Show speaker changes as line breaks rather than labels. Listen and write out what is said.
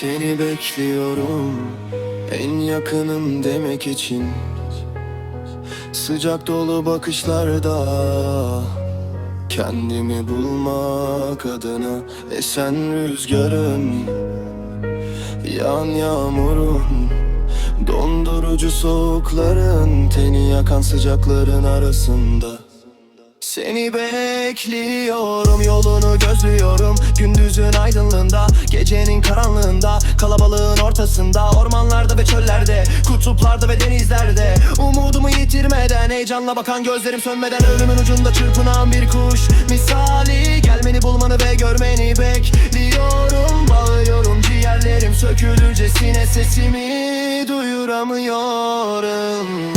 Seni bekliyorum en yakınım demek için. Sıcak dolu bakışlarda Kendimi bulmak adına Esen rüzgarın Yağan yağmurun Dondurucu soğukların Teni yakan sıcakların arasında. Seni bekliyorum yolunu gözlüyorum. Gündüzün aydınlığında gecenin Kalabalığın ortasında ormanlarda ve çöllerde Kutuplarda ve denizlerde. Umudumu yitirmeden heyecanla bakan gözlerim sönmeden Ölümün ucunda çırpınan bir kuş. Misali Gelmeni bulmanı ve görmeni bekliyorum. Bağırıyorum ciğerlerim sökülürcesine sesimi duyuramıyorum